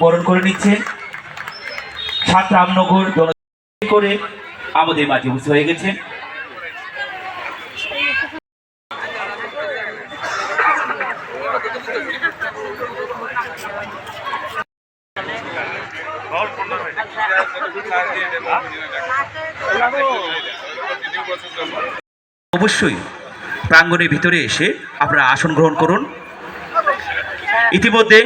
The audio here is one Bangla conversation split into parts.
বরণ করে নিচ্ছে সাত রামনগর করে আমাদের মাঝে উপস্থিত হয়ে গেছেন। অবশ্যই প্রাঙ্গণের ভিতরে এসে আপনারা আসন গ্রহণ করুন। ইতিমধ্যে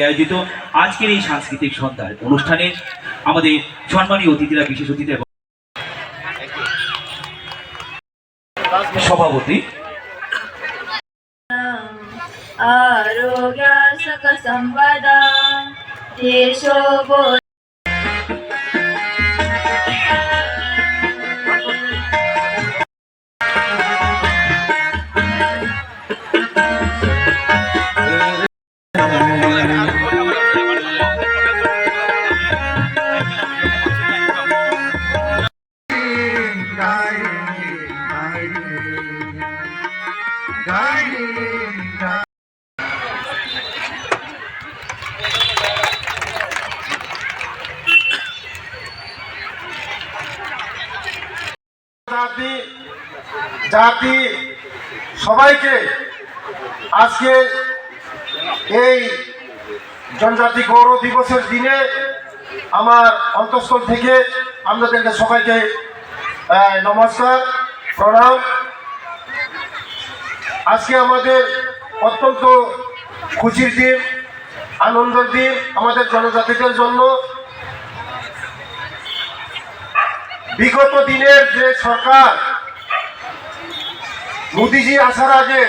আয়োজিত আজকের এই সাংস্কৃতিক সন্ধ্যার অনুষ্ঠানে আমাদের সম্মানীয় অতিথিরা বিশেষ অতিথি সভাপতি। আরোগ্য সক সম্পদা দেশো জাতি সবাইকে আজকে এই জনজাতি গৌরব দিবসের দিনে আমার অন্তঃস্থল থেকে আপনাদেরকে সবাইকে নমস্কার, প্রণাম। আজকে আমাদের অত্যন্ত খুশির দিন, আনন্দের দিন আমাদের জনজাতিদের জন্য। বিগত দিনের যে সরকার, মোদিজি আসার আগে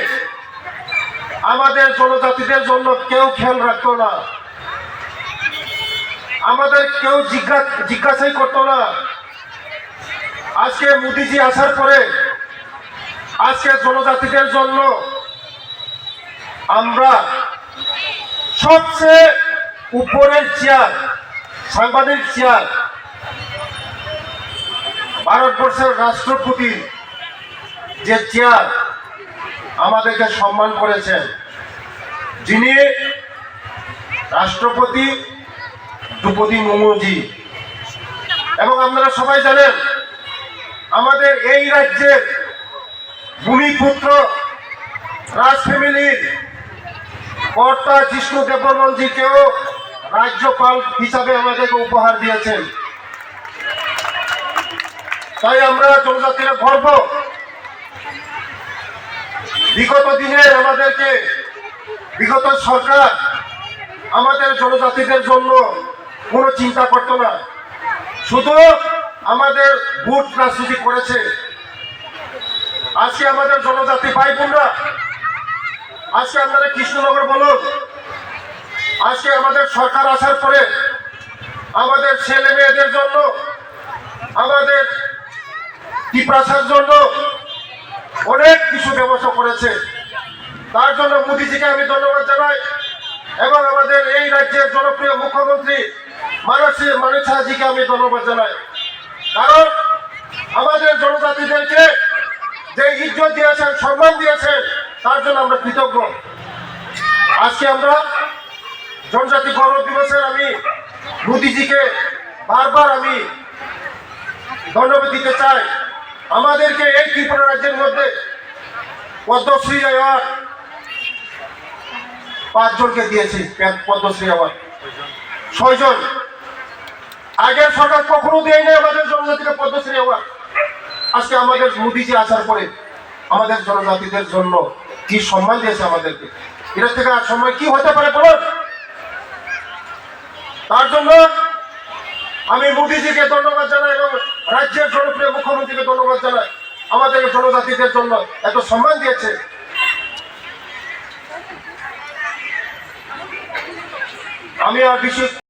আমাদের জনজাতিদের জন্য কেউ খেয়াল রাখতো না। আমাদের কেউ জিজ্ঞাসা জিজ্ঞাসাই করতো না। আজকে মোদিজি আসার পরে আজকে জনজাতিদের জন্য আমরা সবচেয়ে উপরের চেয়ার, সাংবাদিক চেয়ার, ভারতবর্ষের রাষ্ট্রপতি যে চেয়ার আমাদেরকে সম্মান করেছেন। যিনি রাষ্ট্রপতি দ্রৌপদী মুর্মুজি। এবং আপনারা সবাই জানেন, আমাদের এই রাজ্যের ভূমিপুত্র রাজ ফ্যামিলির কর্তা জিষ্ণু দেববর্মনজিকেও রাজ্যপাল হিসাবে আমাদেরকে উপহার দিয়েছেন। তাই আমরা জনজাতিরা গর্ব বিগত দিনে আমাদেরকে, বিগত সরকার আমাদের জনজাতিদের জন্য কোনো চিন্তা করতো না। শুধু আমাদের ভোট রাজনীতি করেছে। আজকে আমাদের জনজাতি ভাই বোনরা, আজকে আপনারা কৃষ্ণনগর বলুন, আজকে আমাদের সরকার আসার পরে আমাদের ছেলে মেয়েদের জন্য, আমাদের টিপ্রাসার জন্য অনেক কিছু ব্যবস্থা করেছে। তার জন্য মোদিজিকে আমি ধন্যবাদ জানাই এবং আমাদের এই রাজ্যের জনপ্রিয় মুখ্যমন্ত্রী মানসী মানিক আমি ধন্যবাদ জানাই। কারণ আমাদের জনজাতিদেরকে যে ইজ্জত দিয়েছেন, সম্মান দিয়েছেন, তার জন্য আমরা কৃতজ্ঞ। আজকে আমরা জনজাতি গৌরব দিবসের আমি মোদিজিকে বারবার আমি ধন্যবাদ দিতে চাই। আমাদেরকে এই ত্রিপুরা রাজ্যের মধ্যে পদ্মশ্রী অ্যাওয়ার্ড পাঁচজনকে দিয়েছি পদ্মশ্রী অ্যাওয়ার্ড। ছয়জন। আগের সরকার কখনো দেয় দেয়নি আমাদের জনজাতিকে পদ্মশ্রী অ্যাওয়ার্ড। আজকে আমাদের মোদিজি আসার পরে আমাদের জনজাতিদের জন্য কি সম্মান দিয়েছে আমাদেরকে? এটা থেকে আর সম্মান কি হতে পারে বলুন? তার জন্য আমি মোদিজিকে ধন্যবাদ জানাই এবং রাজ্যের জনপ্রিয় মুখ্যমন্ত্রীকে ধন্যবাদ জানাই। আমাদের জনজাতিদের জন্য এত সম্মান দিয়েছে। আমি আর বিশেষ